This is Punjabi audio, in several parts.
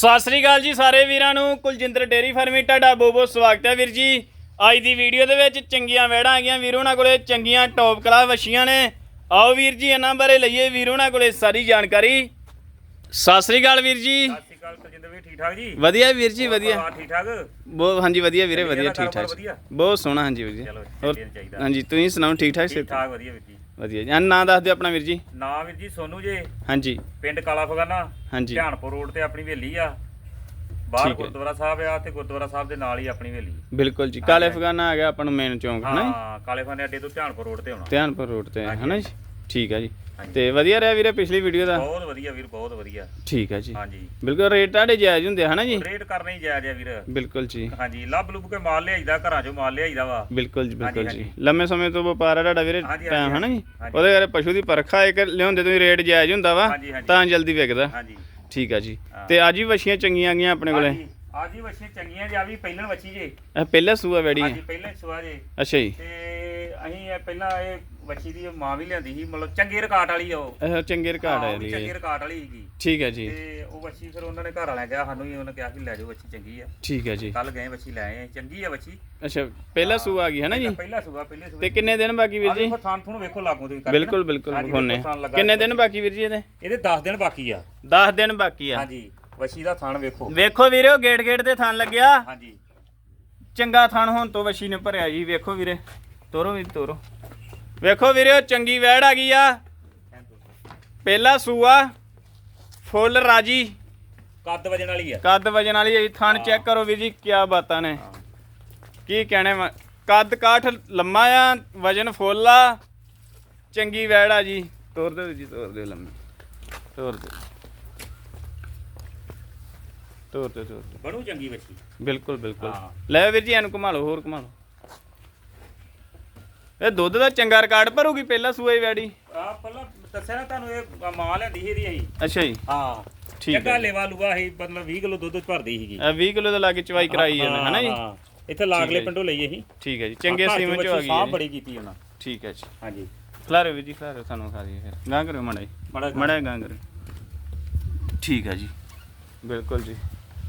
ਸਤਿ ਸ੍ਰੀ ਅਕਾਲ ਜੀ ਸਾਰੇ ਵੀਰਾਂ ਨੂੰ ਕੁਲਜਿੰਦਰ ਡੇਰੀ ਫਾਰਮੀ ਤੁਹਾਡਾ ਬਹੁਤ ਸਵਾਗਤ ਹੈ ਵੀਰ ਜੀ। ਅੱਜ ਦੀ ਵੀਡੀਓ ਦੇ ਵਿੱਚ ਚੰਗੀਆਂ ਵੈੜਾਂ ਆ ਗਈਆਂ ਵੀਰ ਉਹਨਾਂ ਕੋਲੇ ਚੰਗੀਆਂ ਟੌਪ ਕਲਾਸ ਵਛੀਆਂ ਨੇ। ਆਓ ਵੀਰ ਜੀ ਇਹਨਾਂ ਬਾਰੇ ਲਈਏ ਵੀਰ ਉਹਨਾਂ ਕੋਲੇ ਸਾਰੀ ਜਾਣਕਾਰੀ। ਸਤਿ ਸ੍ਰੀ ਅਕਾਲ ਵੀਰ ਜੀ। ਸਤਿ ਸ਼੍ਰੀ ਅਕਾਲ ਕੁਲਜਿੰਦਰ ਵੀ ਠੀਕ ਠਾਕ ਜੀ? ਵਧੀਆ ਵੀਰ ਜੀ ਵਧੀਆ। ਠੀਕ ਠਾਕ ਬਹੁਤ ਹਾਂਜੀ ਵਧੀਆ ਵੀਰੇ ਵਧੀਆ ਠੀਕ ਠਾਕ? ਬਹੁਤ ਸੋਹਣਾ ਹਾਂਜੀ ਵੀਰ ਜੀ ਹੋਰ। ਹਾਂਜੀ ਤੁਸੀਂ ਸੁਣਾਓ ਠੀਕ ਠਾਕ ਠੀਕ ਵਧੀਆ ਵੀਰ ਜੀ। ਵਧੀਆ ਜੀ। ਨਾਂ ਦੱਸ ਦਿਓ ਆਪਣਾ ਵੀਰ ਜੀ। ਨਾਮ ਵੀਰ ਜੀ ਸੋਨੂ ਜੇ। ਹਾਂਜੀ। ਪਿੰਡ ਕਾਲਾ ਫਗਾਨਾ। ਹਾਂਜੀ। ਧਿਆਨਪੁਰ ਰੋਡ ਤੇ ਆਪਣੀ ਹਵੇਲੀ ਆ। ਬਾਹਰ ਹੈ। ਗੁਰਦੁਆਰਾ ਸਾਹਿਬ ਆ ਤੇ ਗੁਰਦੁਆਰਾ ਸਾਹਿਬ ਦੇ ਨਾਲ ਹੀ ਆਪਣੀ ਹਵੇਲੀ। ਬਿਲਕੁਲ ਜੀ। ਕਾਲੇ ਅਫਗਾਨਾ ਆ ਗਿਆ ਆਪਾਂ ਨੂੰ ਮੇਨ ਚੌਂਕ ਹੈ ਨਾ ਜੀ? ਹਾਂ ਕਾਲੇ ਫਾਨੇ ਅੱਡੇ ਤੋਂ ਧਿਆਨਪੁਰ ਰੋਡ ਤੇ ਆਉਣਾ। ਧਿਆਨਪੁਰ ਰੋਡ ਤੇ ਹਾਂਜੀ, ਹੈ ਨਾ ਜੀ? ਠੀਕ ਹੈ ਜੀ। ਹਾਂਜੀ। ਤੇ ਵਧੀਆ ਰਿਹਾ ਵੀਰੇ ਪਿਛਲੀ ਵੀਡੀਓ ਦਾ? ਬਹੁਤ ਵਧੀਆ ਵੀਰ ਬਹੁਤ ਵਧੀਆ। ਠੀਕ ਹੈ ਜੀ। ਹਾਂਜੀ। ਬਿਲਕੁਲ ਰੇਟ ਤੁਹਾਡੇ ਜਾਇਜ਼ ਹੁੰਦੇ ਹਨਾ ਜੀ? ਰੇਟ ਕਰਨਾ ਹੀ ਜਾਇਜ਼ ਆ ਵੀਰ। ਬਿਲਕੁਲ ਜੀ। ਹਾਂਜੀ ਲੱਭ ਲੁੱਭ ਕੇ ਮਾਲ ਲਿਆਈਦਾ ਘਰਾਂ ਚੋਂ ਮਾਲ ਲਿਆਈਦਾ ਵਾ। ਬਿਲਕੁਲ ਜੀ ਬਿਲਕੁਲ ਹਾਂਜੀ, ਜੀ। ਹਾਂਜੀ। ਲੰਮੇ ਸਮੇਂ ਤੋਂ ਵਪਾਰ ਹੈ ਤੁਹਾਡਾ ਵੀਰੇ ਹਾਂਜੀ, ਟਾਈਮ ਹਨਾ ਜੀ? ਹਾਂਜੀ। ਉਹਦੇ ਕਰਕੇ ਪਸ਼ੂ ਦੀ ਪਰਖਾ ਇੱਕ ਲਿਆਉਂਦੇ ਤੁਸੀਂ ਰੇਟ ਜਾਇਜ਼ ਹੁੰਦਾ ਵਾ ਹਾਂਜੀ, ਹਾਂਜੀ। ਤਾਂ ਜਲਦੀ ਵਿਕਦਾ। ਹਾਂਜੀ। ਠੀਕ ਹੈ ਜੀ। ਹਾਂ। ਤੇ ਅੱਜ ਵਛੀਆਂ ਚੰਗੀਆਂ ਗਈਆਂ ਆਪਣੇ ਕੋਲੇ? ਹਾਂਜੀ ਅੱਜ ਹੀ ਵੱਛੀਆਂ ਚੰਗੀਆਂ ਜੀ ਆ ਵੀ ਪਹਿਲਣ ਵੱਛੀ ਜੇ। ਇਹ ਪਹਿਲਾ ਸੂਆ ਵੈੜੀ ਹਾਂਜੀ ਹੈ ਪਹਿਲਾਂ ਸੁਆ ਜੇ। ਅੱਛਾ ਜੀ। ਤੇ ਅਸੀਂ ਇਹ ਪਹਿਲਾਂ ਇਹ ਵੱਛੀ ਦੀ ਮਾਂ ਵੀ ਲਿਆਂਦੀ ਸੀ ਮਤਲਬ ਚੰਗੇ ਰਿਕਾਰਡ ਵਾਲੀ ਆ ਉਹ। ਇਹ ਚੰਗੇ ਰਿਕਾਰਡ ਹਾਂ, ਹੈ ਵੀ ਜੀ ਚੰਗੇ ਰਿਕਾਰਡ ਵਾਲੀ ਸੀਗੀ। ਠੀਕ ਹੈ ਜੀ। ਤੇ ਉਹ ਵੱਛੀ ਫਿਰ ਉਹਨਾਂ ਨੇ ਘਰ ਵਾਲਿਆਂ ਕਿਹਾ ਸਾਨੂੰ ਵੀ ਉਹਨਾਂ ਕਿਹਾ ਕਿ ਲੈ ਜਾਓ ਵੱਛੀ ਚੰਗੀ ਆ। ਠੀਕ ਹੈ ਜੀ। ਕੱਲ ਗਏ ਵੱਛੀ ਲੈ ਆਏ ਚੰਗੀ ਆ ਵੱਛੀ ਅੱਛਾ ਪਹਿਲਾ ਸੂਆ ਆ ਗਈ ਹੈ ਨਾ ਜੀ? ਪਹਿਲਾ ਸੁਗਾ ਪਹਿਲੇ ਸੁਗਾ ਤੇ ਕਿੰਨੇ ਦਿਨ ਬਾਕੀ ਵੀਰ ਜੀ? ਥਾਂ ਥਣ ਵੇਖੋ ਲਾਗੂ ਤੁਸੀਂ ਕਰਕੇ। ਬਿਲਕੁਲ। ਬਿਲਕੁਲ ਹਾਂਜੀ, ਵਿਖਾਉਨੇ ਲੱਗਾ ਕਿੰਨੇ ਦਿਨ ਬਾਕੀ ਵੀਰ ਜੀ ਇਹਦੇ? ਇਹਦੇ 10 ਦਿਨ ਬਾਕੀ ਆ। 10 ਦਿਨ ਬਾਕੀ ਆ। ਹਾਂਜੀ ਵੱਛੀ ਦਾ ਥਣ ਵੇਖੋ। ਵੇਖੋ ਵੀਰੇ ਉਹ ਗੇਟ ਗੇਟ ਤੇ ਥਣ ਲੱਗਿਆ। ਹਾਂਜੀ। ਚੰਗਾ ਥਣ ਹੁਣ ਤੋਂ ਵਸ਼ੀ ਨੇ ਭਰਿਆ ਜੀ ਵੇਖੋ ਵੀਰੇ। ਤੋਰੋ ਵੀ ਤੋਰੋ। ਵੇਖੋ ਵੀਰੇ ਉਹ ਚੰਗੀ ਵੈੜ ਆ ਗਈ ਆ। ਪਹਿਲਾ ਸੂਆ ਫੁੱਲ ਰਾਜੀ। ਕੱਦ ਵਜਣ ਵਾਲੀ ਆ। ਕੱਦ ਵਜਨ ਵਾਲੀ ਹੈ ਜੀ। ਥਣ ਚੈੱਕ ਕਰੋ ਵੀਰ ਜੀ ਕੀ ਬਾਤਾਂ ਨੇ। ਕੀ ਕਹਿਣੇ ਕੱਦ ਕਾਠ ਲੰਮਾ ਆ ਵਜਨ ਫੁੱਲ ਆ। ਚੰਗੀ ਵੈੜ ਆ ਜੀ। ਤੋਰ ਦਿਓ ਜੀ ਤੋਰ ਦਿਓ ਲੰਮੀ। ਤੋਰ ਦਿਓ। ਤੋਰ ਦਿਓ ਤੋਰ ਦਿਓ। ਬਣੂ ਚੰਗੀ ਵੱਛੀ। ਬਿਲਕੁਲ ਬਿਲਕੁਲ। ਲੈ ਵੀਰ ਜੀ ਇਹਨੂੰ ਘੁਮਾ ਲਓ ਹੋਰ ਘੁਮਾ ਲਓ। ਇਹ ਦੁੱਧ ਦਾ ਚੰਗਾ ਰਿਕਾਰਡ ਭਰੂਗੀ ਪਹਿਲਾ ਹੀ ਵੈੜੀ। ਆ ਪਹਿਲਾਂ ਦੱਸਿਆ ਨਾ ਤੁਹਾਨੂੰ ਇਹ ਮਾਂ ਲੈਂਦੀ ਸੀ ਇਹਦੀ ਅਸੀਂ। ਅੱਛਾ ਜੀ। ਹਾਂ। ਠੀਕ ਹੈ। ਲੇਵਾ ਲੂਆ ਸੀ ਮਤਲਬ 20 ਕਿਲੋ ਦੁੱਧ ਭਰਦੀ ਸੀਗੀ। ਇਹ 20 ਕਿਲੋ ਦੇ ਲਾਗੇ ਚਵਾਈ ਕਰਾਈ ਜਾਂਦੇ ਹਨਾ ਜੀ? ਹਾਂ, ਇੱਥੇ ਲਾਗਲੇ। ਪਿੰਡੋਂ ਲਈ ਅਸੀਂ। ਠੀਕ ਹੈ ਜੀ। ਚੰਗੇ ਸੀਮੇ ਚੋਂ ਆ ਗਈ ਸਾਂਭ ਹੈ ਜੀ। ਬੜੀ ਕੀਤੀ ਉਹਨਾਂ। ਠੀਕ ਹੈ ਜੀ। ਹਾਂਜੀ। ਖਲਾਰੇ ਵੀਰ ਜੀ ਖਲਾਰੇ ਸਾਨੂੰ ਖਾ ਫਿਰ। ਗਾਂ ਕਰਿਓ ਮੜਾ ਜੀ। ਮੜਾ ਗਾਂ। ਠੀਕ ਹੈ ਜੀ। ਬਿਲਕੁਲ ਜੀ।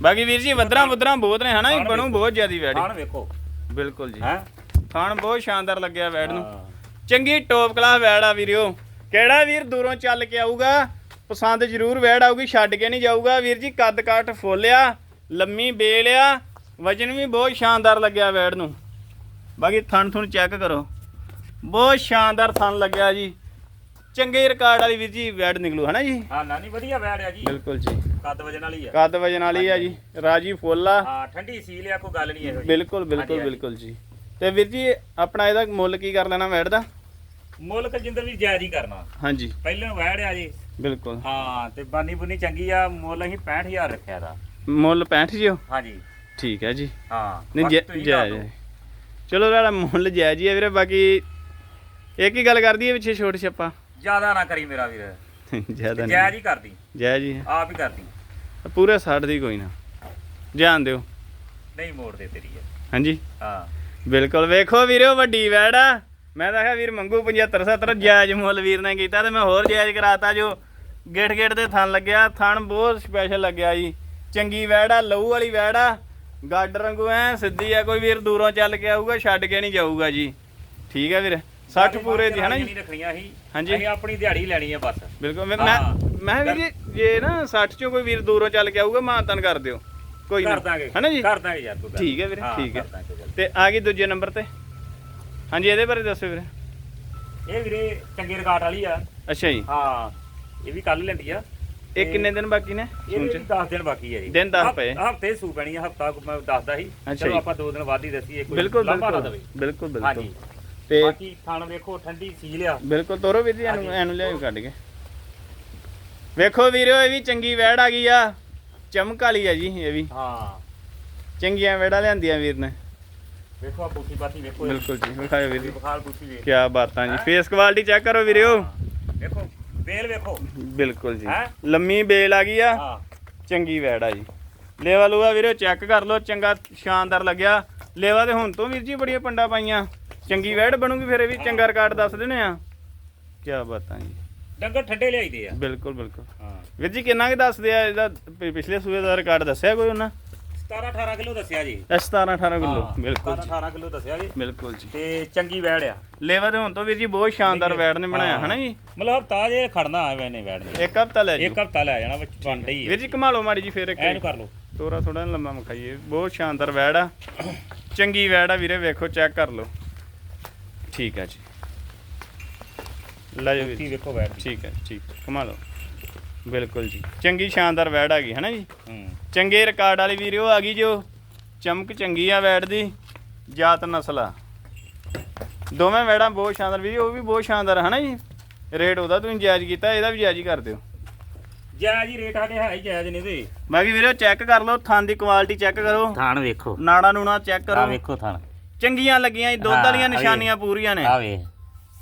ਬਾਕੀ ਵੀਰ ਜੀ ਵਦਰਾਂ ਵਦਰਾਂ ਬਹੁਤ ਨੇ ਹਨਾ ਬਣੂ। ਬਹੁਤ ਜ਼ਿਆਦੀ ਵੈੜੀ। ਖਾਣ ਵੇਖੋ। ਬਿਲਕੁਲ ਜੀ। ਹੈ? ਖਾਣ ਬਹੁਤ ਸ਼ਾਨਦਾਰ ਲੱਗਿਆ ਵੈੜ ਨੂੰ। ਚੰਗੀ ਟੌਪ ਕਲਾਸ ਵੈੜ ਆ ਵੀਰਿਓ। ਕਿਹੜਾ ਵੀਰ ਦੂਰੋਂ ਚੱਲ ਕੇ ਆਊਗਾ? ਪਸੰਦ ਜ਼ਰੂਰ ਵੈੜ ਆਊਗੀ ਛੱਡ ਕੇ ਨਹੀਂ ਜਾਊਗਾ। ਵੀਰ ਜੀ ਕੱਦ ਕਾਠ ਫੋਲਿਆ ਲੰਮੀ ਬੇਲ ਆ ਵਜਨ ਵੀ ਬਹੁਤ ਸ਼ਾਨਦਾਰ ਲੱਗਿਆ ਵੈੜ ਨੂੰ। ਬਾਕੀ ਥਣ ਥੁਣ ਚੈੱਕ ਕਰੋ। ਬਹੁਤ ਸ਼ਾਨਦਾਰ ਥਣ ਲੱਗਿਆ ਜੀ। ਚੰਗੇ ਰਿਕਾਰਡ ਵਾਲੀ ਵੀਰ ਜੀ ਵੈੜ ਨਿਕਲੂ ਹਨਾ ਜੀ? ਹਾਂ ਨਾਨੀ ਵਧੀਆ ਬੈੜ ਆ ਜੀ। ਬਿਲਕੁਲ ਜੀ। ਕੱਦ ਵਜਣ ਵਾਲੀ ਆ। ਕੱਦ ਵਜਨ ਵਾਲੀ ਆ ਜੀ। ਰਾਜੀ ਫੁੱਲ ਆ। ਹਾਂ ਠੰਡੀ ਸੀਲ ਆ ਕੋਈ ਗੱਲ ਨਹੀਂ ਇਹੋ ਜਿਹੀ ਬਿਲਕੁਲ ਬਿਲਕੁਲ ਬਿਲਕੁਲ ਜੀ। ਤੇ ਵੀਰ ਜੀ ਆਪਣਾ ਇਹਦਾ ਮੁੱਲ ਕੀ ਕਰ ਲੈਣਾ ਵੈੜ ਦਾ? ਮੁੱਲ ਜਿੰਦਰ ਵੀ ਜਾਇਜ਼ ਹੀ ਕਰਨਾ। ਹਾਂਜੀ। ਪਹਿਲਾਂ ਵੈੜ ਆ ਜੀ। ਬਿਲਕੁਲ। ਹਾਂ ਤੇ ਬਾਨੀ ਬੁਨੀ ਚੰਗੀ ਆ ਮੁੱਲ ਅਸੀਂ 65000 ਰੱਖਿਆ ਦਾ ਮੁੱਲ 65 ਜੀ ਉਹ ਹਾਂਜੀ। ਠੀਕ ਹੈ ਜੀ। ਹਾਂ ਨਹੀਂ ਬਾਕੀ ਜੈ ਤੁਸੀਂ ਜੈ ਦੱਸ ਦਿਓ। ਚਲੋ ਤੁਹਾਡਾ ਮੁੱਲ ਜੈ ਜੀ ਹੈ ਵੀਰੇ ਬਾਕੀ ਇੱਕ ਹੀ ਗੱਲ ਕਰਦੀ ਹੈ ਪਿੱਛੇ ਛੋਟ ਛੱਪਾ ਜ਼ਿਆਦਾ ਨਾ ਕਰੀ ਮੇਰਾ ਵੀਰ। ਜ਼ਿਆਦਾ ਜਾਇਜ਼ ਨਹੀਂ। ਹੀ ਕਰਦੀ ਜੈ ਜੀ ਆਪ ਹੀ ਕਰਦੀ ਪੂਰੇ 60 ਦੀ ਕੋਈ ਨਾ। ਜਾਣ ਦਿਓ। ਨਹੀਂ ਮੋੜਦੇ ਤੇਰੀ ਆ ਹਾਂਜੀ। ਹਾਂ। ਬਿਲਕੁਲ ਵੇਖੋ ਵੀਰੇ ਵੱਡੀ ਵੈੜ ਆ। ਮੈਂ ਤਾਂ ਕਿਹਾ ਵੀਰ ਮੰਗੂ 75 70 ਜਾਇਜ਼ ਮੁੱਲ ਵੀਰ ਨੇ ਕੀਤਾ ਤੇ ਮੈਂ ਹੋਰ ਜਾਇਜ਼ ਕਰਾਤਾ ਜੋ ਗੇਟ ਗੇਟ ਤੇ ਥਣ ਲੱਗਿਆ। ਥਣ ਬਹੁਤ ਸਪੈਸ਼ਲ ਲੱਗਿਆ ਜੀ। ਚੰਗੀ ਵੈੜ ਆ ਲਹੂ ਵਾਲੀ ਵੈੜ ਆ। ਗੱਡ ਰੰਗੂ ਐ ਸਿੱਧੀ ਆ ਕੋਈ ਵੀਰ ਦੂਰੋਂ ਚੱਲ ਕੇ ਆਊਗਾ ਛੱਡ ਕੇ ਨਹੀਂ ਜਾਊਗਾ ਜੀ। ਠੀਕ ਹੈ ਵੀਰ? 60 ਪੂਰੇ ਦੀ ਹਨਾ ਜੀ? ਰੱਖਣੀਆਂ ਸੀ। ਹਾਂਜੀ। ਅਸੀਂ ਆਪਣੀ ਦਿਹਾੜੀ ਲੈਣੀ ਆ ਬਸ। ਬਿਲਕੁਲ ਮੈਂ। ਮੈਂ ਵੀਰ ਜੀ ਜੇ ਨਾ 60 ਚੋਂ ਕੋਈ ਵੀਰ ਦੂਰੋਂ ਚੱਲ ਕੇ ਆਊਗਾ ਮਾਨਤਨ ਕਰ ਦਿਓ। ਕੋਈ ਨਾ। ਕਰ ਦਾਂਗੇ। ਹਨਾ ਜੀ? ਕਰ ਦਾਂਗੇ ਯਾਰ ਤੂੰ ਠੀਕ ਹੈ ਵੀਰੇ, ਠੀਕ ਹੈ। ਤੇ ਆ ਗਈ ਦੂਜੇ ਨੰਬਰ ਤੇ। ਹਾਂਜੀ ਇਹਦੇ ਬਾਰੇ ਦੱਸੋ ਵੀਰੇ। ਇਹ ਵੀਰੇ ਚੰਗੇ ਰਿਕਾਰਡ ਵਾਲੀ ਆ। ਅੱਛਾ ਜੀ। ਹਾਂ ਇਹ ਵੀ ਕੱਲ ਲੈਂਦੀ ਆ। ਇਹ ਕਿੰਨੇ ਦਿਨ ਬਾਕੀ ਨੇ? ਇਹ ਸੂਣ ਚ? 10 ਦਿਨ ਬਾਕੀ ਹੈ ਜੀ। ਦਿਨ ਦਸ ਪਏ। ਹਫ਼ਤੇ ਸੂ ਪੈਣੀ ਆ ਹਫਤਾ ਮੈਂ ਦੱਸਦਾ ਸੀ। ਅੱਛਾ ਚਲੋ। ਆਪਾਂ ਦੋ ਦਿਨ ਬਾਅਦ ਹੀ ਦੱਸੀਏ ਕੋਈ ਬਿਲਕੁਲ ਲੰਬਾ ਨਾ ਬਿਲਕੁਲ। ਦੇਵੇ। ਬਿਲਕੁਲ ਬਿਲਕੁਲ। ਹਾਂਜੀ। ਤੇ ਬਾਕੀ ਥਣ ਵੇਖੋ ਠੰਡੀ ਸੀਲ ਆ। ਬਿਲਕੁਲ ਤੋਰੋ ਵੀਰ ਜੀ ਇਹਨੂੰ। ਇਹਨੂੰ ਲਿਆਓ ਕੱਢ ਕੇ। ਵੇਖੋ ਵੀਰੋ ਇਹ ਵੀ ਚੰਗੀ ਵੈੜ ਆ ਗਈ ਆ। ਚਮਕ ਵਾਲੀ ਆ ਜੀ ਇਹ ਵੀ। ਹਾਂ। ਚੰਗੀਆਂ ਵੈੜਾਂ ਲਿਆਂਦੀਆਂ ਵੀਰ ਨੇ। ਵੇਖੋ ਆ ਬੂਟੀ ਬਾਤੀ ਵੇਖੋ। ਬਿਲਕੁਲ ਜੀ ਵਿਖਾਓ ਵੀਰ ਜੀ। ਬਖਾਲ ਬੂਟੀ ਵੇਖ। ਕੀ ਬਾਤਾਂ ਜੀ। ਫੇਸ ਕੁਆਲਿਟੀ ਚੈੱਕ ਕਰੋ ਵੀਰਿਓ। ਵੇਖੋ ਬੇਲ ਵੇਖੋ। ਬਿਲਕੁਲ ਜੀ। ਹੈਂ? ਲੰਮੀ ਬੇਲ ਆ ਗਈ ਆ। ਹਾਂ। ਚੰਗੀ ਵੈੜ ਆ ਜੀ। ਲੇਵਾ ਲੂਆ ਵੀਰੋ ਚੈੱਕ ਕਰ ਲਓ ਚੰਗਾ ਸ਼ਾਨਦਾਰ ਲੱਗਿਆ। ਲੇਵਾ ਤੇ ਹੁਣ ਤੋਂ ਵੀਰ ਜੀ ਬੜੀਆਂ ਪੰਡਾ ਪਾਈਆਂ। ਚੰਗੀ ਵੈੜ ਬਣੂਗੀ ਫਿਰ ਇਹ ਵੀ। ਚੰਗਾ ਰਿਕਾਰਡ ਦੱਸ ਦੇਣੇ ਆ। ਕੀ ਬਾਤਾਂ ਜੀ। ਡੰਗਰ ਠੰਡੇ ਲਿਆਈਦੇ ਆ। ਬਿਲਕੁਲ ਬਿਲਕੁਲ। ਹਾਂ। ਵੀਰ ਜੀ ਕਿੰਨਾ ਕੁ ਦੱਸਦੇ ਆ ਇਹਦਾ ਪਿ- ਪਿਛਲੇ ਸੂਏ ਦਾ ਰਿਕਾਰਡ ਦੱਸਿਆ ਕੋਈ ਉਹਨਾਂ? 17 18 ਕਿਲੋ ਦੱਸਿਆ ਜੀ। ਇਹ 17 18 ਕਿਲੋ ਬਿਲਕੁਲ 17 18 ਕਿਲੋ ਦੱਸਿਆ ਜੀ। ਬਿਲਕੁਲ ਜੀ। ਤੇ ਚੰਗੀ ਵੈੜ ਆ। ਲੇਵਰ ਹੁਣ ਤੋਂ ਵੀਰ ਜੀ ਬਹੁਤ ਸ਼ਾਨਦਾਰ ਵੈੜ ਨੇ ਬਣਾਇਆ ਹਨਾ ਜੀ? ਮਤਲਬ ਹਫਤਾ ਜੇ ਖੜਨਾ ਆ ਵੈਨੇ ਵੈੜ ਨੇ। ਇੱਕ ਹਫਤਾ ਲੈ ਜੀ ਇੱਕ ਹਫਤਾ ਲੈ ਜਾਣਾ ਵਿੱਚ ਬਣ ਰਹੀ ਹੈ ਵੀਰ ਜੀ ਕਮਾ ਲਓ ਮਾੜੀ ਜੀ ਫੇਰ ਇੱਕ ਐਨੂੰ ਕਰ ਲਓ। ਤੋਰਾ ਥੋੜਾ ਲੰਮਾ ਮਖਾਈਏ। ਬਹੁਤ ਸ਼ਾਨਦਾਰ ਵੈੜ ਆ। ਚੰਗੀ ਵੈੜ ਆ ਵੀਰੇ ਵੇਖੋ ਚੈੱਕ ਕਰ ਲਓ। ਠੀਕ ਆ ਜੀ। ਲੈ ਜਾਓ ਵੀਰ ਕੀ ਜੀ। ਵੇਖੋ ਵੈੜ ਦੀ। ਠੀਕ ਹੈ ਠੀਕ। ਕਮਾ ਲਓ ਬਿਲਕੁਲ ਜੀ। ਚੰਗੀ ਸ਼ਾਨਦਾਰ ਵੈੜ ਆ ਗਈ ਹੈ ਨਾ ਜੀ? ਹੂੰ। ਚੰਗੇ ਰਿਕਾਰਡ ਵਾਲੀ ਵੀਡੀਓ ਆ ਗਈ ਜੋ ਚਮਕ ਚੰਗੀ ਆ ਵੈੜ ਦੀ ਜਾਤ ਨਸਲ। ਆ ਦੋਵੇਂ ਵੈੜਾਂ ਬਹੁਤ ਸ਼ਾਨਦਾਰ ਵੀਡੀਓ ਉਹ ਵੀ ਬਹੁਤ ਸ਼ਾਨਦਾਰ ਹੈ ਨਾ ਜੀ? ਰੇਟ ਉਹਦਾ ਤੁਸੀਂ ਜਾਇਜ਼ ਕੀਤਾ ਇਹਦਾ ਵੀ ਜਾਇਜ਼ ਹੀ ਕਰ ਦਿਓ। ਜਾਇਜ਼ ਹੀ ਰੇਟ ਸਾਡੇ ਹੈ ਹੀ ਜਾਇਜ਼ ਨੇ ਤੇ ਬਾਕੀ ਵੀਡੀਓ ਚੈੱਕ ਕਰ ਲਓ ਥਣ ਦੀ ਕੁਆਲਿਟੀ ਚੈੱਕ ਕਰੋ। ਥਾਣ ਵੇਖੋ। ਨਾੜਾ ਨੂਣਾ ਚੈੱਕ ਆ ਕਰੋ ਵੇਖੋ ਥਾਣ ਚੰਗੀਆਂ ਲੱਗੀਆਂ ਜੀ ਦੁੱਧ ਵਾਲੀਆਂ ਆ ਵੀ- ਨਿਸ਼ਾਨੀਆਂ ਪੂਰੀਆਂ ਨੇ। ਆ ਵੇ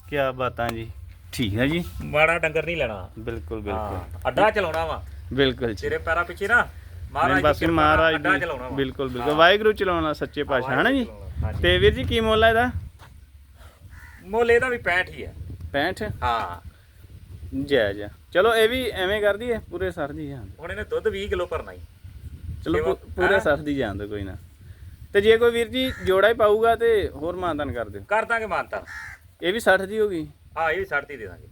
ਕੀ ਬਾਤਾਂ ਜੀ। ਠੀਕ ਹੈ ਜੀ। ਮਾੜਾ ਡੰਗਰ ਨਹੀਂ ਲੈਣਾ। ਬਿਲਕੁਲ ਬਿਲਕੁਲ। ਹਾਂ ਅੱਡਾ ਚਲਾਉਣਾ ਵਾ। ਬਿਲਕੁਲ ਜੀ। ਤੇਰੇ ਪੈਰਾਂ ਪਿੱਛੇ ਨਾ ਮਹਾਰਾਜ ਬਸ ਦੀ ਕਿਰਪਾ ਨਾਲ ਮਹਾਰਾਜ ਅੱਡਾ ਦੀ ਚਲਾਉਣਾ ਵਾ। ਬਿਲਕੁਲ ਬਿਲਕੁਲ। ਹਾਂ। ਵਾਹਿਗੁਰੂ ਚਲਾਉਣਾ ਸੱਚੇ ਪਾਤਸ਼ਾਹ ਹੈ ਨਾ ਜੀ ਹਾਂਜੀ। ਤੇ ਵੀਰ ਜੀ ਕੀ ਮੁੱਲ ਹੈ ਇਹਦਾ? ਮੁੱਲ ਇਹਦਾ ਵੀ 65 ਹੀ ਆ 65 ਹਾਂ। ਜਾਇਜ਼ ਆ ਚਲੋ ਇਹ ਵੀ ਐਵੇਂ ਕਰਦੀ ਹੈ ਪੂਰੇ ਸਰ ਦੀ ਜਾਨ। ਹੁਣ ਇਹਨੇ ਦੁੱਧ 20 ਕਿਲੋ ਭਰਨਾ ਹੀ ਚਲੋ ਸੇਵਾ- ਪੂ- ਪੂਰੇ ਹੈਂ? ਸਰ ਦੀ ਜਾਨ ਦੋ ਕੋਈ ਨਾ। ਤੇ ਜੇ ਕੋਈ ਵੀਰ ਜੀ ਜੋੜਾ ਹੀ ਪਾਊਗਾ ਤੇ ਹੋਰ ਮਾਨਦਾਨ ਕਰ ਦਿਓ। ਕਰ ਦਾਂਗੇ ਮਾਨਤਾ ਇਹ ਵੀ 60 ਦੀ ਹੋਗੀ ਹਾਂ ਇਹ ਵੀ 60 ਦੀ ਦੇ ਦਾਂਗੇ।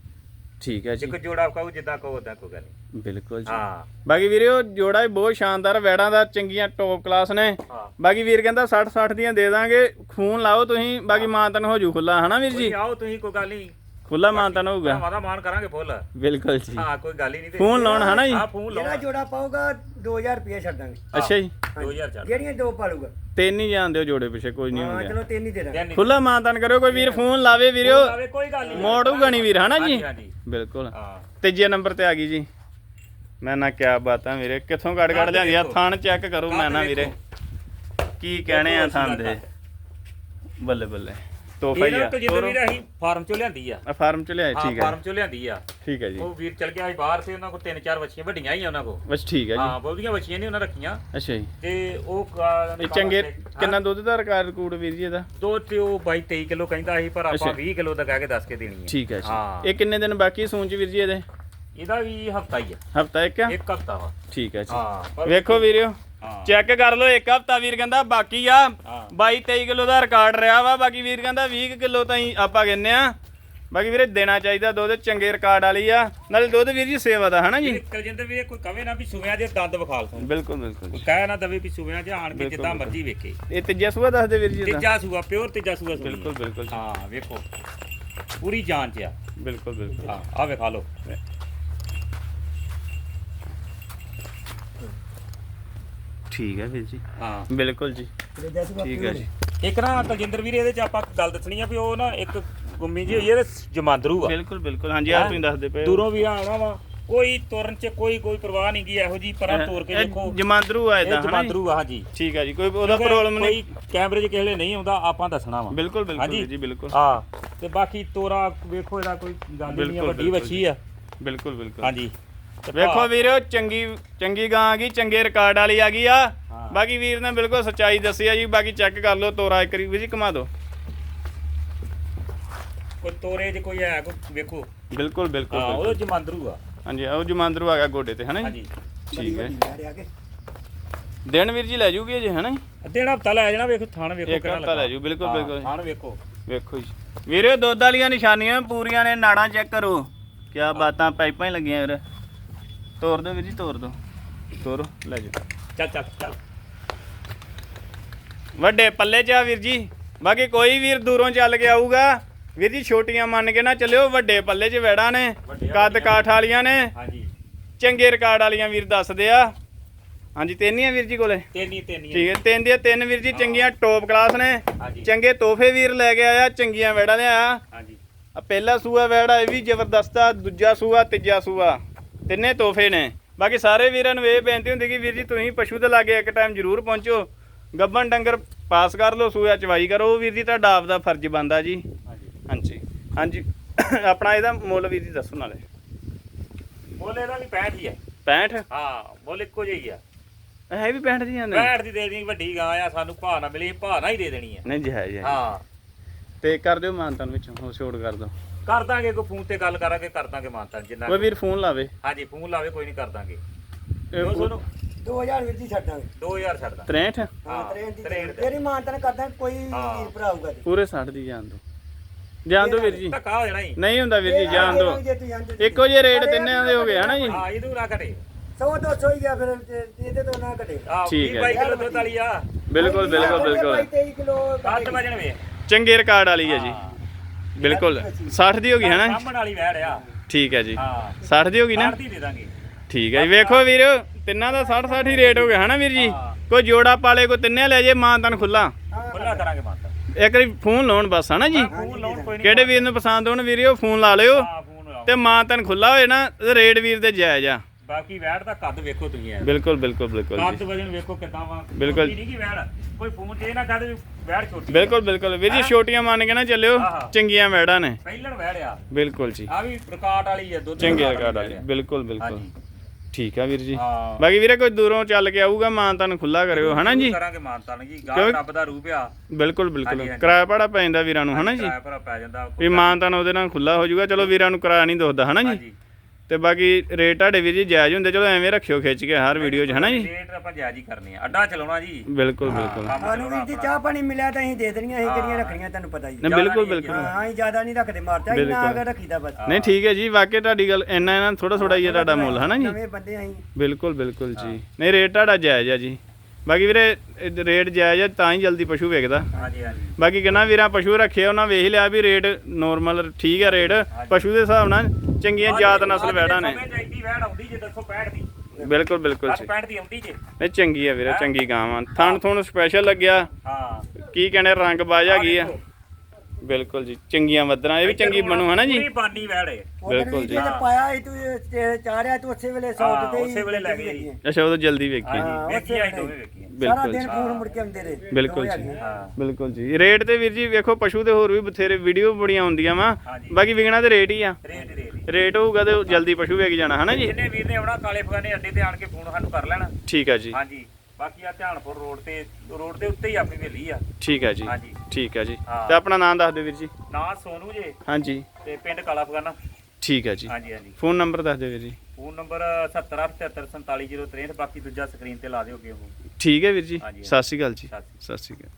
ਠੀਕ ਹੈ ਜੇ। ਕੋਈ ਜੋੜਾ ਕਹੂ ਜਿੱਦਾਂ ਕਹੋ ਉਦਾਂ ਕੋਈ ਗੱਲ ਨਹੀਂ। ਬਿਲਕੁਲ ਜੀ। ਹਾਂ। ਬਾਕੀ ਵੀਰੇ ਉਹ ਜੋੜਾ ਵੀ ਬਹੁਤ ਸ਼ਾਨਦਾਰ ਵੈੜਾਂ ਦਾ ਚੰਗੀਆਂ ਟੌਪ ਕਲਾਸ ਨੇ। ਹਾਂ। ਬਾਕੀ ਵੀਰ ਕਹਿੰਦਾ 60 60 ਦੀਆਂ ਦੇ ਦਾਂਗੇ। ਫੋਨ ਲਾਓ ਤੁਸੀਂ ਬਾਕੀ ਮਾਨਤਨ ਹੋ ਜੂ ਖੁੱਲਾ ਹਨਾ ਵੀਰ ਜੀ? ਆਓ ਤੁਸੀਂ ਕੋਈ ਗੱਲ ਨਹੀਂ। ਖੁੱਲਾ ਮਾਨਤਨ ਹੋਊਗਾ। ਮਾਦਾ ਮਾਨ ਕਰਾਂਗੇ ਫੁੱਲ। ਬਿਲਕੁਲ ਜੀ। ਹਾਂ ਕੋਈ ਗੱਲ ਹੀ ਨਹੀਂ ਤੇ ਫੋਨ ਲਾਉਣ ਹਨਾ ਜੀ? ਹਾਂ ਫੋਨ ਜਿਹੜਾ ਜੋੜਾ ਪਾਊਗਾ 2000 ਰੁਪਏ ਛੱਡ ਦਾਂਗੇ। ਅੱਛਾ ਜੀ। 2000 ਚੱਲ ਜਿਹੜੀਆਂ ਦੋ ਪਾਲੂਗਾ। ਤਿੰਨ ਹੀ ਜਾਣਦੇ ਹੋ ਜੋੜੇ ਪਿੱਛੇ ਕੋਈ ਨਹੀਂ ਹਾਂ ਹੁੰਦਾ ਚਲੋ ਤਿੰਨ ਹੀ ਦੇ ਦਾਂਗੇ। ਖੁੱਲਾ ਮਾਨਤਨ ਕਰਿਓ ਕੋਈ ਵੀਰ ਫੋਨ ਲਾਵੇ ਆਵੇ ਕੋਈ ਗੱਲ ਨਹੀਂ। ਮੋੜੂਗਾ ਨਹੀਂ ਵੀਰ ਹਨਾ ਜੀ? ਬਿਲਕੁਲ। ਹਾਂ। ਤੀਜੇ ਨੰਬਰ ਤੇ ਆ ਗਈ ਜੀ। ਮੈਂ ਨਾ ਕਿਆ ਬਾਤਾਂ ਵੀਰੇ ਕਿੱਥੋਂ ਕੱਢ ਕੱਢ ਲਿਆਂਦੀ ਆ? ਥਣ ਚੈੱਕ ਕਰੋ ਮੈਂ ਨਾ ਵੀਰੇ। ਕੀ ਕਹਿਣੇ ਆ ਥਣ ਦੇ? ਬੱਲੇ ਬੱਲੇ। ਤੋਹਫਾ ਹੀ ਆ। ਜਿੱਦ ਵੀਰ ਅਸੀਂ ਫਾਰਮ ਚੋਂ ਲਿਆਂਦੀ ਆ। ਫਾਰਮ ਚ ਲਿਆਏ ਹਾਂ ਠੀਕ ਹੈ ਫਾਰਮ ਚੋਂ ਲਿਆਂਦੀ ਆ। ਠੀਕ ਹੈ ਜੀ। ਉਹ ਵੀਰ ਚਲ ਗਿਆ ਸੀ ਬਾਹਰ ਤੇ ਉਹਨਾਂ ਕੋਲ ਤਿੰਨ ਚਾਰ ਬੱਚੀਆਂ ਵੱਡੀਆਂ ਹੀ ਆ ਉਹਨਾਂ ਕੋਲ। ਬਸ ਠੀਕ ਹੈ ਜੀ। ਹਾਂ ਬਹੁਤੀਆਂ ਬੱਚੀਆਂ ਨਹੀਂ ਉਹਨਾਂ ਰੱਖੀਆਂ। ਅੱਛਾ ਜੀ। ਤੇ ਉਹ ਇਹ ਚੰਗੇ ਕਿੰਨਾ ਦੁੱਧ ਦਾ ਰਿਕਾਰਡ ਕੂੜ ਵੀਰ ਜੀ ਇਹਦਾ? ਦੋ ਤੇ ਉਹ 22 23 ਕਿਲੋ ਕਹਿੰਦਾ ਸੀ ਪਰ ਆਪਾਂ ਅੱਛਾ। 20 ਕਿਲੋ ਦਾ ਕਹਿ ਕੇ ਦੱਸ ਕੇ ਦੇਣੀ ਹੈ ਠੀਕ ਹੈ ਹਾਂ। ਜੀ ਇਹ ਕਿੰਨੇ ਦਿਨ ਬਾਕੀ ਸੂਣ ਚ ਵੀਰ ਜੀ ਇਹਦੇ? ਇਹਦਾ ਵੀ ਹਫਤਾ ਹੀ ਆ। ਹਫਤਾ ਇੱਕ ਆ? ਇੱਕ ਹਫਤਾ ਵਾ। ਠੀਕ ਹੈ ਜੀ। ਹਾਂ ਵੇਖੋ ਵੀਰਿਓ। ਹਾਂ ਚੈੱਕ ਕਰ ਲਓ ਇੱਕ ਹਫਤਾ ਵੀਰ ਕਹਿੰਦਾ ਬਾਕੀ ਆ। ਹਾਂ। 22 23 ਕਿਲੋ ਦਾ ਰਿਕਾਰਡ ਰਿਹਾ ਵਾ ਬਾਕੀ ਵੀਰ ਕਹਿੰਦਾ 20 ਕਿਲੋ ਤਾਈਂ ਆਪਾਂ ਕਹਿੰਨੇ ਆ ਬਾਕੀ ਵੀਰੇ ਦੇਣਾ ਚਾਹੀਦਾ ਦੁੱਧ ਚੰਗੇ ਰਿਕਾਰਡ ਵਾਲੀ ਆ। ਨਾਲੇ ਦੁੱਧ ਵੀਰ ਜੀ ਸੇਵਾ ਦਾ ਹਨਾ ਜੀ? ਕਲਜਿੰਦਰ ਵੀ ਕੋਈ ਕਵੇ ਨਾ ਵੀ ਸੁਵਿਆਂ ਦੇ ਦੰਦ ਵਿਖਾਲ ਤੋਂ ਬਿਲਕੁਲ ਬਿਲਕੁਲ। ਕੋਈ ਕਹਿ ਨਾ ਦਵੇ ਵੀ ਸੁਵਿਆਂ 'ਚ ਆਣ ਕੇ ਜਿੱਦਾਂ। ਮਰਜ਼ੀ ਵੇਖੇ। ਇਹ ਤੀਜਾ ਸੂਆ ਦੱਸ ਦੇ ਵੀਰ ਜੀ ਤੀਜਾ ਸੂਆ ਪਿਓਰ ਤੀਜਾ ਸੂਆ ਬਿਲਕੁਲ ਬਿਲਕੁਲ। ਹਾਂ ਵੇਖੋ। ਪੂਰੀ ਜਾਂਚ ਆ। ਬਿਲਕੁਲ ਬਿਲਕੁਲ। ਹਾਂ ਆ ਵੇਖਾ ਲਓ। ਠੀਕ ਹੈ ਵੀਰ ਜੀ। ਹਾਂ। ਬਿਲਕੁਲ ਜੀ। ਠੀਕ ਹੈ ਜੀ ਇੱਕ ਨਾ ਕਲਜਿੰਦਰ ਵੀਰ ਇਹਦੇ 'ਚ ਆਪਾਂ ਗੱਲ ਦੱਸਣੀ ਆ ਵੀ ਉਹ ਨਾ ਇੱਕ ਗੁੰਮੀ ਜੀ ਹੋਈ ਇਹਦੇ ਜਮਾਂਦਰੂ ਆ। ਬਿਲਕੁਲ ਬਿਲਕੁਲ। ਹਾਂਜੀ ਆ ਤੁਸੀਂ ਦੱਸਦੇ ਪਏ ਹੋ। ਦੂਰੋਂ ਵੀ ਆਉਣਾ ਵਾ ਕੋਈ ਤੁਰਨ 'ਚ ਕੋਈ ਕੋਈ ਪਰਵਾਹ ਨਹੀਂ ਗਈ ਇਹੋ ਜੀ ਪਰਾਂ ਤੋਰ ਕੇ ਇਹ ਵੇਖੋ ਜਮਾਂਦਰੂ ਆ ਇਹ ਇਦਾਂ ਹਨਾ ਜੀ? ਜਮਾਂਦਰੂ ਆ ਹਾਂਜੀ। ਠੀਕ ਹੈ ਜੀ ਕੋਈ ਉਹਦਾ ਪ੍ਰੋਬਲਮ ਨਹੀਂ। ਕੋਈ ਕੈਮਰੇ 'ਚ ਕਿਸੇ ਵੇਲੇ ਨਹੀਂ ਆਉਂਦਾ ਆਪਾਂ ਦੱਸਣਾ ਵਾ। ਬਿਲਕੁਲ ਬਿਲਕੁਲ ਹਾਂਜੀ। ਵੀਰ ਜੀ ਬਿਲਕੁਲ। ਹਾਂ ਤੇ ਬਾਕੀ ਤੋਰਾ ਵੇਖੋ ਇਹਦਾ ਕੋਈ ਗੱਲ ਨਹੀਂ ਆ ਬਿਲਕੁਲ, ਵੱਡੀ ਬਿਲਕੁਲ ਵੱਛੀ ਆ। ਬਿਲਕੁਲ ਬਿਲਕੁਲ। ਹਾਂਜੀ। ਵੇਖੋ ਵੀਰੋ ਚੰਗੀ ਚੰਗੀ ਗਾਂ ਆ ਗਈ ਚੰਗੇ ਰਿਕਾਰਡ ਵਾਲੀ ਆ ਗਈ ਆ। ਬਾਕੀ ਵੀਰ ਨੇ ਬਿਲਕੁਲ ਸੱਚਾਈ ਦੱਸੀ ਆ ਜੀ ਬਾਕੀ ਚੈੱਕ ਕਰ ਲਓ ਤੋਰਾ ਇੱਕ ਵਾਰੀ ਜੀ ਕਮਾ ਦਿਓ। ਕੋਈ ਤੋਰੇ 'ਚ ਕੋਈ ਹੈ ਕੋਈ ਵੇਖੋ। ਬਿਲਕੁਲ ਬਿਲਕੁਲ ਹਾਂ। ਉਹ ਜਮਾਂਦਰੂ ਆ। ਹਾਂਜੀ ਉਹ ਜਮਾਂਦਰੂ ਆ ਗਿਆ ਗੋਡੇ ਤੇ ਹਨਾ ਜੀ? ਹਾਂਜੀ। ਠੀਕ ਹੈ। ਦਿਨ ਵੀਰ ਜੀ ਲੈ ਜੂਗੀ ਜੀ ਹਨਾ ਜੀ? ਅੱਧੇ ਨਾਲ ਹਫਤਾ ਲੈ ਜਾਣਾ ਵੇਖੋ ਥਾਣ ਵੇਖੋ ਕਿਹੜਾ ਹਫ਼ਤਾ ਲੈ ਲੱਗਾ। ਜਾਊ, ਬਿਲਕੁਲ, ਬਿਲਕੁਲ। ਥਾਣ ਵੇਖੋ। ਵੇਖੋ ਜੀ। ਵੀਰੇ ਦੁੱਧ ਵਾਲੀਆਂ ਨਿਸ਼ਾਨੀਆਂ ਪੂਰੀਆਂ ਨੇ ਨਾੜਾਂ ਚੈੱਕ ਕਰੋ। ਕੀ ਬਾਤਾਂ ਪਾਈਪਾਂ ਹੀ ਲੱਗੀਆਂ ਵੀਰ। ਤੋੜ ਦਿਓ ਵੀਰ ਜੀ ਤੋੜ ਦਿਓ। ਤੋਰੋ ਲੈ ਜਾਓ। ਚੱਲ ਚੱਲ ਚੱਲ। ਵੱਡੇ ਪੱਲੇ 'ਚ ਆ ਵੀਰ ਜੀ। ਬਾਕੀ ਕੋਈ ਵੀਰ ਦੂਰੋਂ ਚੱਲ ਕੇ ਆਊਗਾ। ਵੀਰ ਜੀ ਛੋਟੀਆਂ ਮੰਨ ਕੇ ਨਾ ਚੱਲਿਓ ਵੱਡੇ ਪੱਲੇ 'ਚ ਵੈੜਾਂ ਨੇ ਕੱਦ ਕਾਠ ਵਾਲੀਆਂ ਨੇ। ਹਾਂਜੀ। ਚੰਗੇ ਰਿਕਾਰਡ ਵਾਲੀਆਂ ਵੀਰ ਦੱਸਦੇ ਆ। ਹਾਂਜੀ ਤਿੰਨ ਹੀ ਆ ਵੀਰ ਜੀ ਕੋਲੇ? ਤੇਨੀ ਤੇਨੀ ਠੀਕ ਹੈ ਤਿੰਨ ਦੀਆਂ ਤਿੰਨ ਵੀਰ ਜੀ ਚੰਗੀਆਂ ਟੌਪ ਕਲਾਸ ਨੇ। ਚੰਗੇ ਤੋਹਫੇ ਵੀਰ ਲੈ ਕੇ ਆਇਆ ਚੰਗੀਆਂ ਵੈੜਾਂ ਲਿਆਇਆ। ਹਾਂਜੀ। ਆ ਪਹਿਲਾ ਸੂਆ ਵੈੜਾ ਇਹ ਵੀ ਜ਼ਬਰਦਸਤ ਆ ਦੂਜਾ ਸੂਆ ਤੀਜਾ ਸੂਆ। ਤਿੰਨੇ ਤੋਹਫੇ ਨੇ। ਬਾਕੀ ਸਾਰੇ ਵੀਰਾਂ ਨੂੰ ਇਹ ਬੇਨਤੀ ਹੁੰਦੀ ਕਿ ਵੀਰ ਜੀ ਤੁਸੀਂ ਪਸ਼ੂ ਦੇ ਲਾਗੇ ਇੱਕ ਟਾਈਮ ਜ਼ਰੂਰ ਪਹੁੰਚੋ। ਗੱਬਨ ਡੰਗਰ ਪਾਸ ਕਰ ਲਓ ਸੂਆ ਚਵਾਈ ਕਰੋ। ਵੀਰ ਜੀ ਤੁਹਾਡਾ ਆਪ ਦਾ ਫਰਜ਼ ਬਣਦਾ ਜੀ। ਹਾਂਜੀ। ਹਾਂਜੀ। ਆਪਣਾ ਇਹਦਾ ਮੁੱਲ ਵੀਰ ਜੀ ਦੱਸੋ ਨਾਲੇ। ਬੋਲੇ ਦਾ ਵੀ 65 ਹੀ ਆ। 65 ਹਾਂ ਬੋਲ ਇੱਕੋ ਜਿਹੀ ਆ। ਹੈ ਵੀ 65 ਦੀਆਂ ਨੇ? 65 ਦੀ ਦੇ ਦੇਣੀ ਵੱਡੀ ਗਾਂ ਆ ਸਾਨੂੰ ਭਾਅ ਨਾ ਮਿਲੀ ਭਾਅ ਨਾ ਹੀ ਦੇ ਦੇਣੀ ਆ। ਨਹੀਂ ਜੀ ਹੈ ਜੀ ਹੈ। ਹਾਂ। ਤੇ ਕਰ ਦਿਓ ਮਾਨਤਨ ਵਿੱਚੋਂ ਹੋ ਛੋੜ ਕਰ ਦਿਓ। ਕਰ ਦਾਂਗੇ ਕੋਈ ਫੋਨ ਤੇ ਗੱਲ ਕਰਾਂਗੇ ਕਰ ਦਾਂਗੇ ਮਾਨਤਾ ਜਿੰਨਾ ਓਏ ਵੀਰ ਫੋਨ ਲਾਵੇ। ਹਾਂਜੀ ਫੋਨ ਲਾਵੇ ਕੋਈ ਨਹੀਂ ਕਰ ਦਾਂਗੇ। ਇਹ ਜੋ ਤੁਹਾਨੂੰ 2000 ਵੀਰ ਜੀ ਛੱਡ ਦਾਂਗੇ। 2000 ਛੱਡ ਦਾਂ 63 ਹਾਂ ਹਾਂ, ਟ੍ਰੇਨ ਦੀ ਟ੍ਰੇਨ ਤੇ। ਤੇਰੀ ਮਾਨਤਨ ਕਰਦਾ ਕੋਈ ਹਾਂ। ਵੀਰ ਭਰਾ ਆਊਗਾ ਤੇ ਪੂਰੇ 60 ਦੀ ਜਾਣ ਦੋ ਜਾਣ ਦੋ ਵੀਰ ਜੀ। ਧੱਕਾ ਹੋ ਜਾਣਾ ਹੀ ਨਹੀਂ ਹੁੰਦਾ ਵੀਰ ਜੀ ਜਾਣ ਦੋ ਇੱਕੋ ਜਿਹੇ ਰੇਟ ਤਿੰਨਿਆਂ ਦੇ ਹੋ ਗਏ ਹਨਾ ਜੀ? ਹਾਂ ਇਹਦੂ ਨਾ ਘਟੇ। 100 200 ਹੀ ਗਿਆ ਫਿਰ ਇਹਦੇ ਤੋਂ ਨਾ ਘਟੇ। ਆ ਠੀਕ ਹੈ 22 ਜੀ। ਕਿਲੋ ਦੁੱਧ ਵਾਲੀ ਆ। ਬਿਲਕੁਲ ਬਿਲਕੁਲ ਬਿਲਕੁਲ। 23 ਕਿਲੋ ਕੱਟ ਵਜਣ ਵੇ। ਚੰਗੇ ਰਿਕਾਰਡ ਵਾਲੀ ਹੈ ਜੀ। ਬਿਲਕੁਲ। 60 ਦੀ ਹੋ ਗਈ ਹਨਾ ਸਾਹਮਣ ਵਾਲੀ ਵੈੜ ਆ। ਠੀਕ ਹੈ ਜੀ। ਹਾਂ। 60 ਦੀ ਹੋ ਗਈ ਨਾ? 60 ਦੀ ਦੇ ਦਾਂਗੇ। ਠੀਕ ਹੈ ਜੀ। ਵੇਖੋ ਵੀਰ ਤਿੰਨਾਂ ਦਾ 60 60 ਹੀ ਰੇਟ ਹੋ ਗਿਆ ਹਨਾ ਵੀਰ ਜੀ? ਹਾਂ। ਕੋਈ ਜੋੜਾ ਪਾਲੇ ਕੋਈ ਤਿੰਨੇ ਲੈ ਜੇ ਮਾਂ ਤਨ ਖੁੱਲਾ। ਖੁੱਲਾ ਕਰਾਂਗੇ ਮਾਤਾ ਇੱਕ ਵਾਰੀ ਫੋਨ ਲਾਉਣ ਬਸ ਹਨਾ ਜੀ? ਫੋਨ ਲਾਉਣ ਕੋਈ ਨਹੀਂ ਕਿਹੜੇ ਵੀਰ ਨੂੰ ਪਸੰਦ ਹੋਣ ਵੀਰੇ ਉਹ ਫੋਨ ਲਾ ਲਿਓ। ਹਾਂ ਤੇ ਮਾਂ ਤਨ ਖੁੱਲਾ ਹੋਏ ਨਾ ਰੇਟ ਵੀਰ ਦੇ ਜਾਇਜ਼ ਆ। ਬਾਕੀ ਵੈੜ ਦਾ ਕੱਦ ਵੇਖੋ ਤੁਸੀਂ ਬਿਲਕੁਲ ਬਿਲਕੁਲ ਬਿਲਕੁਲ ਕੱਦ ਵਜਨ ਵੇਖੋ ਕਿਦਾਂ ਵਾ। ਬਿਲਕੁਲ। ਨਹੀਂ ਕੀ ਵੈੜ। ਕੋਈ ਫੋਨ ਤੇ ਨਾ ਕਹਦੇ ਵੀ ਵੈੜ ਛੋਟੀ। ਬਿਲਕੁਲ ਬਿਲਕੁਲ। ਵੀਰ ਜੀ ਛੋਟੀਆਂ ਮੰਨ ਕੇ ਨਾ ਚੱਲਿਓ। ਚੰਗੀਆਂ ਮੈੜਾਂ ਨੇ। ਪਹਿਲਣ ਵੈੜ ਆ। ਬਿਲਕੁਲ ਜੀ। ਆ ਵੀ ਰਿਕਾਰਡ ਵਾਲੀ ਆ ਦੁੱਧ ਚੰਗੇ ਰਿਕਾਰਡ ਵਾਲੀ। ਵੈੜ। ਬਿਲਕੁਲ ਬਿਲਕੁਲ। ਠੀਕ ਆ ਵੀਰ ਜੀ। ਬਾਕੀ ਵੀਰੇ ਕੋਈ ਦੂਰੋਂ ਚੱਲ ਕੇ ਆਊਗਾ ਮਾਂ ਤਨ ਖੁੱਲਾ ਕਰਿਓ ਹਨਾ ਜੀ? ਕਰਾਂਗੇ ਮਾਨਤਾ ਨੇ ਜੀ। ਗਾਹ ਕਿਉਂ? ਰੱਬ ਦਾ ਰੂਪ ਆ। ਬਿਲਕੁਲ ਬਿਲਕੁਲ। ਕਿਰਾਇਆ ਭਾੜਾ ਪੈ ਜਾਂਦਾ ਵੀਰਾਂ ਨੂੰ ਹਨਾ ਜੀ? ਕਿਰਾਇਆ ਭਰਾ ਪੈ ਜਾਂਦਾ। ਵੀ ਮਾਂ ਤਨ ਉਹਦੇ ਨਾਲ ਖੁੱਲਾ ਹੋ ਜਾਊਗਾ। ਚਲੋ ਵੀਰਾਂ ਨੂੰ ਕਿਰਾਇਆ ਨਹੀਂ ਦੋਦਾ ਹਨਾ ਜੀ? ਤੇ ਬਾਕੀ ਰੇਟ ਤੁਹਾਡੇ ਵੀਰ ਜੀ ਜਾਇਜ਼ ਹੁੰਦੇ ਚਲੋ ਐਵੇਂ ਰੱਖਿਓ ਖਿੱਚ ਕੇ ਹਰ ਵੀਡੀਓ 'ਚ ਹਨਾ ਜੀ? ਰੇਟ ਆਪਾਂ ਜਾਇਜ਼ ਹੀ ਕਰਨੀ ਆ ਅੱਡਾ ਚਲਾਉਣਾ ਜੀ। ਬਿਲਕੁਲ ਬਿਲਕੁਲ। ਕੰਮ ਸਾਨੂੰ ਜੀ ਚਲਾਉਣਾ ਚਾਹ ਪਾਣੀ ਮਿਲਿਆ ਤਾਂ ਅਸੀਂ ਦੇ ਦੇਣੀਆਂ ਅਸੀਂ ਕਿਹੜੀਆਂ ਰੱਖਣੀਆਂ ਤੈਨੂੰ ਪਤਾ ਹੀ ਨਾ ਬਿਲਕੁਲ ਬਿਲਕੁਲ। ਹਾਂ ਅਸੀਂ ਜ਼ਿਆਦਾ ਨਹੀਂ ਰੱਖਦੇ ਇੰਨਾ ਬਿਲਕੁਲ। ਅਗਰ ਰੱਖੀਦਾ ਬਸ। ਨਹੀਂ ਠੀਕ ਹੈ ਜੀ ਵਾਕਿਆ ਤੁਹਾਡੀ ਗੱਲ ਇੰਨਾ ਇਹਨਾਂ ਥੋੜਾ ਥੋੜਾ ਹੀ ਹੈ ਤੁਹਾਡਾ ਮੁੱਲ ਹਨਾ ਜੀ? ਨਵੇਂ ਬੰਦੇ ਅਸੀਂ ਬਿਲਕੁਲ ਬਿਲਕੁਲ ਜੀ। ਨਹੀਂ ਰੇਟ ਤੁਹਾਡਾ ਜਾਇਜ਼ ਆ ਜੀ। ਬਾਕੀ ਵੀਰੇ ਇਹ ਰੇਟ ਜਾਇਜ਼ ਆ ਤਾਂ ਹੀ ਜਲਦੀ ਪਸ਼ੂ ਵਿਕਦਾ। ਹਾਂਜੀ ਹਾਂਜੀ। ਬਾਕੀ ਕਿੰਨਾ ਵੀਰਾਂ ਪਸ਼ੂ ਰੱਖੇ ਉਹਨਾਂ ਵੇਖ ਲਿਆ ਵੀ ਰੇਟ ਨੋਰਮਲ ਠੀਕ ਹੈ ਰੇਟ। ਪਸ਼ੂ ਦੇ ਹਿਸਾਬ ਨਾਲ ਚੰਗੀਆਂ ਜਾਤ ਨਸਲ ਵੈੜਾਂ ਨੇ। ਸਮੇਂ ਚਾਹੀਦੀ ਵੈੜ ਆਉਂਦੀ ਜੇ ਦੱਸੋ 65 ਦੀ। ਬਿਲਕੁਲ ਬਿਲਕੁਲ ਬਸ ਜੀ। 65 ਦੀ ਆਉਂਦੀ ਜੇ। ਨਹੀਂ ਚੰਗੀ ਆ ਵੀਰੇ ਚੰਗੀ ਗਾਂ ਆ ਥਣ ਥੁਣ ਸਪੈਸ਼ਲ ਲੱਗਿਆ। ਹਾਂ। ਕੀ ਕਹਿੰਦੇ ਰੰਗ ਬਾਜ ਹੈਗੀ ਆ। ਬਿਲਕੁਲ ਜੀ ਚੰਗੀਆਂ ਮੱਦਰਾਂ ਇਹ ਵੀ ਚੰਗੀ ਬਣੂ ਹਨਾ ਜੀ? ਪੂਰੀ ਬਾਨੀ ਵੈੜ ਬਿਲਕੁਲ ਜੀ। ਜੇ। ਪਾਇਆ ਸੀ ਤੂੰ ਇਹ ਚਾਰਿਆ ਤੂੰ ਉਸੇ ਵੇਲੇ ਸੌ ਹਾਂ, ਤੇ ਹੀ ਉਸੇ ਵੇਲੇ ਲੈ ਜੀ। ਅੱਛਾ ਉਹ ਤਾਂ ਜਲਦੀ ਵੇਖੀ ਜੀ। ਹਾਂ, ਵੇਖੀ ਆਈ ਦੋਵੇਂ ਵੇਖੀਆਂ। ਸਾਰਾ ਬਿਲਕੁਲ ਦਿਨ ਜੀ ਫੋਨ ਮੁੜ ਕੇ ਆਉਂਦੇ ਰਹੇ। ਬਿਲਕੁਲ ਜੀ। ਹਾਂ। ਬਿਲਕੁਲ ਜੀ। ਰੇਟ ਤੇ ਵੀਰ ਜੀ ਵੇਖੋ ਪਸ਼ੂ ਦੇ ਹੋਰ ਵੀ ਬਥੇਰੇ ਵੀਡੀਓ ਬੜੀਆਂ ਹੁੰਦੀਆਂ ਵਾ। ਹਾਂਜੀ। ਬਾਕੀ ਵਿਕਣਾ ਤੇ ਰੇਟ ਹੀ ਆ। ਰੇਟ ਰੇਟ ਰੇਟ ਹੋਊਗਾ ਤੇ ਜਲਦੀ ਪਸ਼ੂ ਵੇਚ ਜਾਣਾ ਹਨਾ ਜੀ? ਜਿੰਨੇ ਵੀਰ ਨੇ ਆਉਣਾ ਕਾਲੇ ਫਗਾਨੇ ਅੱਡੇ ਤੇ ਆਣ ਕੇ ਫੋਨ ਸਾਨੂੰ ਕਰ ਲੈਣਾ। ਠੀਕ ਆ ਜੀ। ਹਾਂਜੀ। ਬਾਕੀ ਆ ਧਿਆਨਪੁਰ ਰੋਡ ਤੇ ਰੋਡ ਦੇ ਉੱਤੇ ਹੀ ਆਪਣੀ ਹਵੇਲੀ ਆ। ਠੀਕ ਆ ਜੀ ਹਾਂਜੀ। ਠੀਕ ਆ ਜੀ। ਹਾਂ। ਤੇ ਆਪਣਾ ਨਾਮ ਦੱਸ ਦਿਓ ਵੀਰ ਜੀ। ਨਾਂ ਸੋਨੂ ਜੇ। ਹਾਂਜੀ। ਤੇ ਪਿੰਡ ਕਾਲਾ ਫਗਾਨਾ ਠੀਕ ਆ ਜੀ। ਹਾਂਜੀ ਹਾਂਜੀ। ਫੋਨ ਨੰਬਰ ਦੱਸ ਦਿਓ ਵੀਰ ਜੀ। ਫੋਨ ਨੰਬਰ 7877474063 ਬਾਕੀ ਦੂਜਾ ਸਕਰੀਨ ਤੇ ਲਾ ਦਿਓਗੇ ਉਹ। ਠੀਕ ਹੈ ਵੀਰ ਜੀ। ਹਾਂਜੀ, ਸਤਿ ਸ਼੍ਰੀ ਅਕਾਲ ਜੀ। ਸਤਿ ਸ਼੍ਰੀ ਸਤਿ ਸ਼੍ਰੀ ਅਕਾਲ।